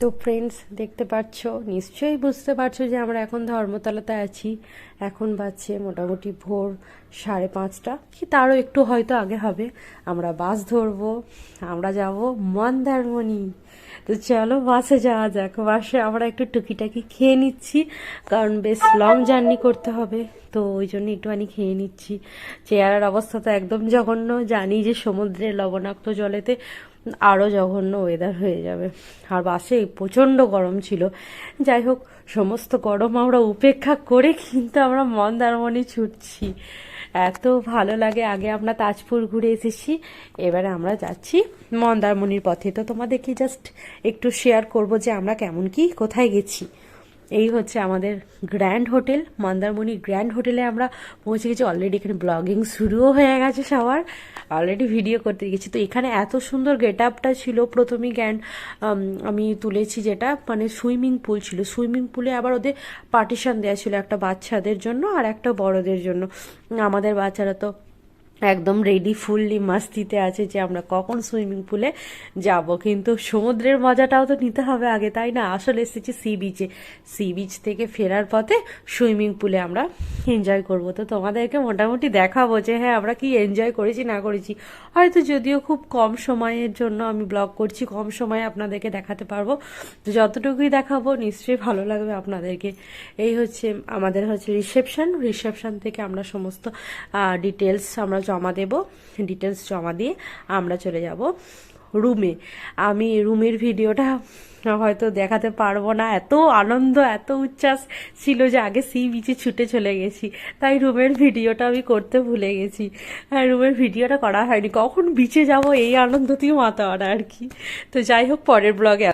তো ফ্রেন্ডস দেখতে পাচ্ছ নিশ্চয়ই বুঝতে পারছ যে আমরা এখন ধর্মতলাতে আছি। এখন বাজছে মোটামুটি ভোর সাড়ে পাঁচটা। কি তারও একটু হয়তো আগে হবে। আমরা বাস ধরবো, আমরা যাব মন্দারমণি। তো চলো বাসে যাওয়া যাক। বাসে আমরা একটু টুকিটাকি খেয়ে নিচ্ছি, কারণ বেশ লং জার্নি করতে হবে। তো ওই জন্য একটুখানি খেয়ে নিচ্ছি। চেয়ারের অবস্থা তো একদম জঘন্য। জানি যে সমুদ্রের লবণাক্ত জলেতে আরও জঘন্য ওয়েদার হয়ে যাবে। আর বাসে প্রচণ্ড গরম ছিল। যাই হোক, সমস্ত গরম আমরা উপেক্ষা করে কিন্তু আমরা মন্দারমণি ছুটছি। এত ভালো লাগে, আগে আমরা তাজপুর ঘুরে এসেছি, এবারে আমরা যাচ্ছি মন্দারমণির পথে। তো তোমাদেরকে জাস্ট একটু শেয়ার করব যে আমরা কেমন কি, কোথায় গেছি। এই হচ্ছে আমাদের গ্র্যান্ড হোটেল, মন্দারমণি গ্র্যান্ড হোটেলে আমরা পৌঁছে গেছি। অলরেডি এখানে ব্লগিং শুরুও হয়ে গেছে সবার অলরেডি ভিডিও করতে গেছি। তো এখানে এত সুন্দর গেট আপটা ছিল প্রথমেই গ্র্যান্ড আমি তুলেছি যেটা মানে সুইমিং পুল ছিল। সুইমিং পুলে আবার ওদের পার্টিশন দেওয়া ছিল একটা বাচ্চাদের জন্য আর একটা বড়দের জন্য। আমাদের বাচ্চারা তো একদম রেডি ফুললি মাস্তিতে আছে যে আমরা কখন সুইমিং পুলে যাব। কিন্তু সমুদ্রের মজাটাও তো নিতে হবে আগে, তাই না? আসলে এসেছি সি বিচে সি বিচ থেকে ফেরার পথে সুইমিং পুলে আমরা এনজয় করব। তো তোমাদেরকে মোটামুটি দেখাবো যে হ্যাঁ আমরা কি এনজয় করেছি, না করেছি। হয়তো যদিও খুব কম সময়ের জন্য আমি ব্লগ করছি, কম সময়ে আপনাদেরকে দেখাতে পারব। তো যতটুকুই দেখাবো, নিশ্চয়ই ভালো লাগবে আপনাদেরকে। এই হচ্ছে, আমাদের হচ্ছে রিসেপশন রিসেপশন থেকে আমরা সমস্ত ডিটেলস আমরা জমা দেব ডিটেলস জমা দিয়ে আমরা চলে যাব রুমে আমি রুমের ভিডিওটা হয়তো দেখাতে পারব না। এত আনন্দ, এত উচ্ছ্বাস ছিল যে আগে সি বিচে ছুটে চলে গেছি। তাই রুমের ভিডিওটা আমি করতে ভুলে গেছি। হ্যাঁ রুমের ভিডিওটা করা হয়নি। কখন বিচে যাব, এই আনন্দতেই মাতাওয়ারা আর কি। তো যাই হোক, পরের ব্লগে